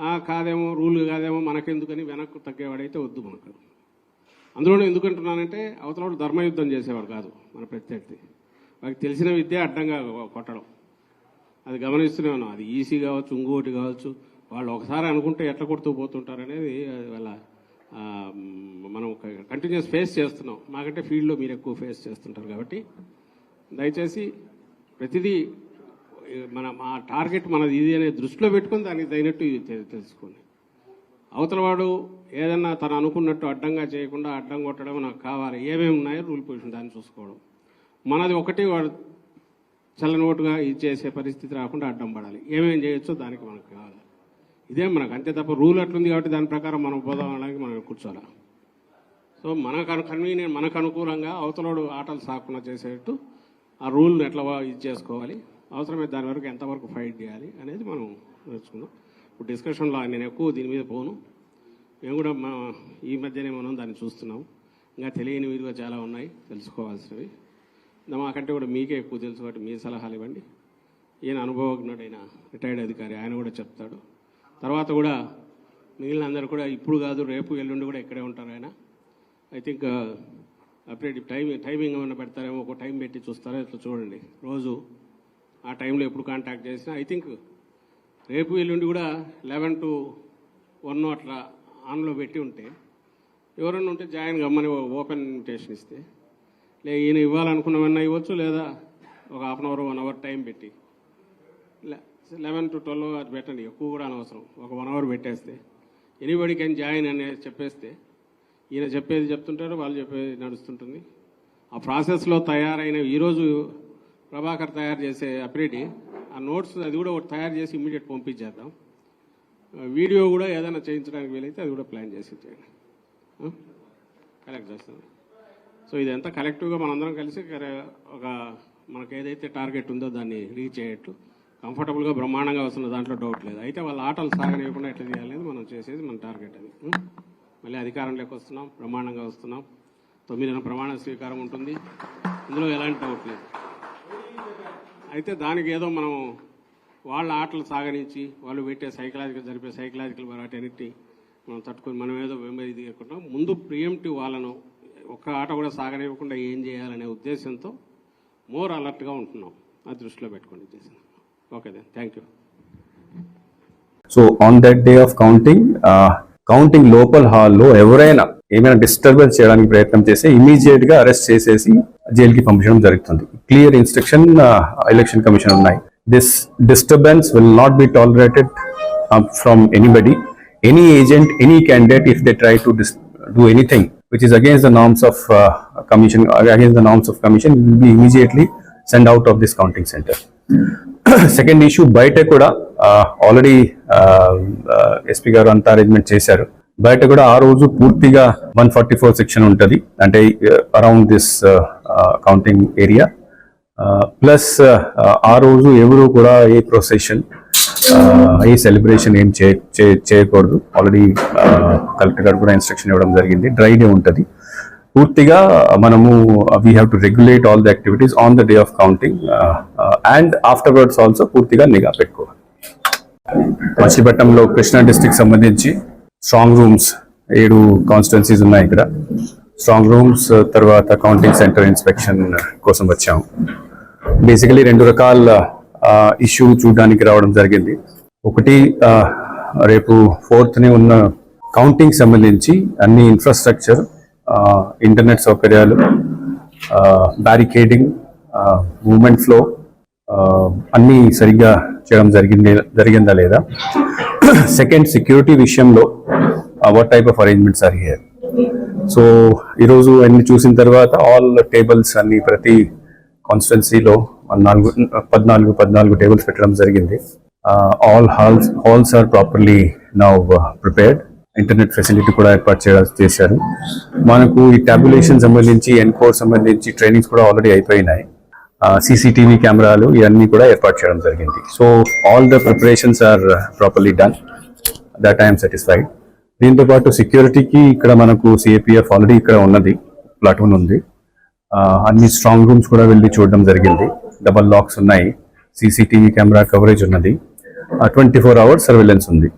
కాదేమో రూల్ కాదేమో మనకెందుకని వెనక్కు తగ్గేవాడైతే వద్దు మనకు. అందులోనే ఎందుకంటున్నానంటే అవతలవాడు ధర్మయుద్ధం చేసేవాడు కాదు మన ప్రత్యర్థి. వాడికి తెలిసిన విద్య అడ్డంగా కొట్టడం. అది గమనిస్తూనే ఉన్నాం. అది ఈసీ కావచ్చు ఇంకోటి కావచ్చు. వాళ్ళు ఒకసారి అనుకుంటే ఎట్లా కొడుతూ పోతుంటారు అనేది అది వాళ్ళ మనం కంటిన్యూస్ ఫేస్ చేస్తున్నాం. మాకంటే ఫీల్డ్లో మీరు ఎక్కువ ఫేస్ చేస్తుంటారు కాబట్టి దయచేసి ప్రతిదీ మన మా టార్గెట్ మనది ఇది అనే దృష్టిలో పెట్టుకొని దానికి తగినట్టు తెలుసుకోండి. అవతల వాడు ఏదన్నా తను అనుకున్నట్టు అడ్డంగా చేయకుండా అడ్డం కొట్టడం నాకు కావాలి. ఏమేమి ఉన్నాయో రూల్ పొజిషన్ దాన్ని చూసుకోవడం. మనది ఒకటి వాడు చల్లనోటుగా ఇది చేసే పరిస్థితి రాకుండా అడ్డం పడాలి. ఏమేమి చేయొచ్చో దానికి మనకు కావాలి. ఇదే మనకు అంతే తప్ప రూల్ అట్లుంది కాబట్టి దాని ప్రకారం మనం పోదాం అనడానికి మనం కూర్చోాలి సో మనకు కన్వీనియంట్ మనకు అనుకూలంగా అవతలోడు ఆటలు సాకుండా చేసేటట్టు ఆ రూల్ని ఎట్లా ఇది చేసుకోవాలి. అవసరమైతే దాని వరకు ఎంతవరకు ఫైట్ చేయాలి అనేది మనం నేర్చుకుందాం. ఇప్పుడు డిస్కషన్లో నేను ఎక్కువ దీని మీద పోను. మేము కూడా మా ఈ మధ్యనే మనం దాన్ని చూస్తున్నాం. ఇంకా తెలియని విలువ చాలా ఉన్నాయి తెలుసుకోవాల్సినవి. మాకంటే కూడా మీకే ఎక్కువ తెలుసు కాబట్టి మీ సలహాలు ఇవ్వండి. ఈయన అనుభవజ్ఞుడైన రిటైర్డ్ అధికారి ఆయన కూడా చెప్తాడు. తర్వాత కూడా మిగిలిన అందరూ కూడా ఇప్పుడు కాదు రేపు ఎల్లుండి కూడా ఇక్కడే ఉంటారు ఆయన. I think update time timing ఏమైనా పెడతారేమో ఒక టైం పెట్టి చూస్తారో ఇట్లా చూడండి. రోజు ఆ టైంలో ఎప్పుడు కాంటాక్ట్ చేసినా ఐ థింక్ రేపు ఎల్లుండి కూడా లెవెన్ టు వన్ అట్లా ఆన్లో పెట్టి ఉంటే ఎవరన్నా ఉంటే జాయిన్ గమ్మని ఓపెన్ ఇన్విటేషన్ ఇస్తే లే ఈయన ఇవ్వాలనుకున్నవన్నా ఇవ్వచ్చు లేదా ఒక half an hour one hour time పెట్టి. లెవెన్ టు ట్వెల్వ్ అది పెట్టండి ఎక్కువ కూడా అనవసరం. ఒక వన్ అవర్ పెట్టేస్తే ఎనీబడి కెన్ జాయిన్ అని చెప్పేస్తే ఈయన చెప్పేది చెప్తుంటారు వాళ్ళు చెప్పేది నడుస్తుంటుంది. ఆ ప్రాసెస్లో తయారైన ఈరోజు ప్రభాకర్ తయారు చేసే అప్రేటి ఆ నోట్స్ అది కూడా ఒకటి తయారు చేసి ఇమీడియట్ పంపించేద్దాం. వీడియో కూడా ఏదైనా చేయించడానికి వీలైతే అది కూడా ప్లాన్ చేసి చేయండి కలెక్ట్ చేస్తాం సో ఇదంతా కలెక్టివ్గా మనందరం కలిసి ఒక మనకు ఏదైతే టార్గెట్ ఉందో దాన్ని రీచ్ అయ్యేట్టు కంఫర్టబుల్గా బ్రహ్మాండంగా వస్తున్న దాంట్లో డౌట్ లేదు. అయితే వాళ్ళ ఆటలు సాగనివ్వకుండా ఎట్లా చేయాలనేది మనం చేసేది మన టార్గెట్ అది. మళ్ళీ అధికారంలోకి వస్తున్నాం బ్రహ్మాండంగా వస్తున్నాం. తొమ్మిదిన ప్రమాణ స్వీకారం ఉంటుంది. ఇందులో ఎలాంటి డౌట్ లేదు. అయితే దానికి ఏదో మనం వాళ్ళ ఆటలు సాగనించి వాళ్ళు పెట్టే సైకలాజికల్ జరిపే సైకలాజికల్ వాటన్నిటి మనం తట్టుకొని మనం ఏదో మెమరీ దిగకుండా ముందు ప్రియంటివ్ వాళ్ళను ఒక్క ఆట కూడా సాగనివ్వకుండా ఏం చేయాలనే ఉద్దేశంతో మోర్ అలర్ట్గా ఉంటున్నాం. అది దృష్టిలో పెట్టుకోండి ఉద్దేశం okay then thank you so on that day of counting counting లోపల్ హాల్లో ఎవరైనా ఏమైనా డిస్టర్బెన్స్ చేయడానికి ప్రయత్నం చేస్తే ఇమీడియట్గా అరెస్ట్ చేసేసి జైలుకి పంపించడం జరుగుతుంది. క్లియర్ ఇన్స్ట్రక్షన్ ఎలక్షన్ కమిషన్ ఉన్నాయి. This disturbance will not be tolerated from anybody any agent any candidate if they try to do anything which is against the norms of uh, commission against the norms of commission will be immediately sent out of this counting center. Second issue బయట కూడా uh, already SP uh, uh, గారు అంతా arrangement చేశారు. బయట కూడా ఆ రోజు పూర్తిగా వన్ ఫార్టీ ఫోర్ సెక్షన్ ఉంటుంది. అంటే around this counting area plus ఆ రోజు ఎవరు కూడా a procession uh, a celebration ఏం చేయ- చేయకూడదు. ఆల్రెడీ కలెక్టర్ uh, గారు కూడా ఇన్స్ట్రక్షన్ ఇవ్వడం జరిగింది. డ్రై డే ఉంటుంది. పూర్తిగా uh, మనము we have to regulate all the activities on the day of counting and afterwards also పూర్తిగా నిఘా పెట్టుకోవాలి. మచిలీపట్నంలో కృష్ణా డిస్టిక్ సంబంధించి స్ట్రాంగ్ రూమ్స్ ఏడు కాన్స్టిట్యున్సీస్ ఉన్నాయి ఇక్కడ. స్ట్రాంగ్ రూమ్స్ uh, తర్వాత కౌంటింగ్ సెంటర్ ఇన్స్పెక్షన్ కోసం వచ్చాము. బేసికలీ రెండు రకాల uh, ఇష్యూ చూడడానికి రావడం జరిగింది. ఒకటి uh, రేపు ఫోర్త్ని ఉన్న కౌంటింగ్ సంబంధించి అన్ని ఇన్ఫ్రాస్ట్రక్చర్ ఇంటర్నెట్ సౌకర్యాలు బ్యారికేడింగ్ మూమెంట్ ఫ్లో అన్నీ సరిగ్గా చేయడం జరిగింది జరిగిందా లేదా? సెకండ్ సెక్యూరిటీ విషయంలో what type of arrangements are here so ఈరోజు అన్ని చూసిన తర్వాత ఆల్ టేబుల్స్ అన్ని ప్రతి కాన్స్టిట్యున్సీలో నాలుగు పద్నాలుగు పద్నాలుగు టేబుల్స్ పెట్టడం జరిగింది. All halls halls are properly now prepared internet facility కూడా ఏర్పాటు చేయడం చేశారు. మనకు ఈ టాబ్యులేషన్ సంబంధించి ఎన్కోర్ సంబంధించి ట్రైనింగ్స్ కూడా ఆల్రెడీ అయిపోయినాయి. సీసీటీవీ కెమెరాలు ఇవన్నీ కూడా ఏర్పాటు చేయడం జరిగింది. So all the preparations are properly done that I'm satisfied దీంతో పాటు సెక్యూరిటీకి ఇక్కడ మనకు సిఏపిఎఫ్ ఆల్రెడీ ఇక్కడ ఉన్నది ప్లాటూన్ ఉంది. అన్ని స్ట్రాంగ్ రూమ్స్ కూడా వెళ్ళి చూడడం జరిగింది. డబల్ లాక్స్ ఉన్నాయి. సీసీటీవీ కెమెరా కవరేజ్ ఉన్నది. ట్వంటీ ఫోర్ అవర్స్ సర్వేలెన్స్ ఉంది.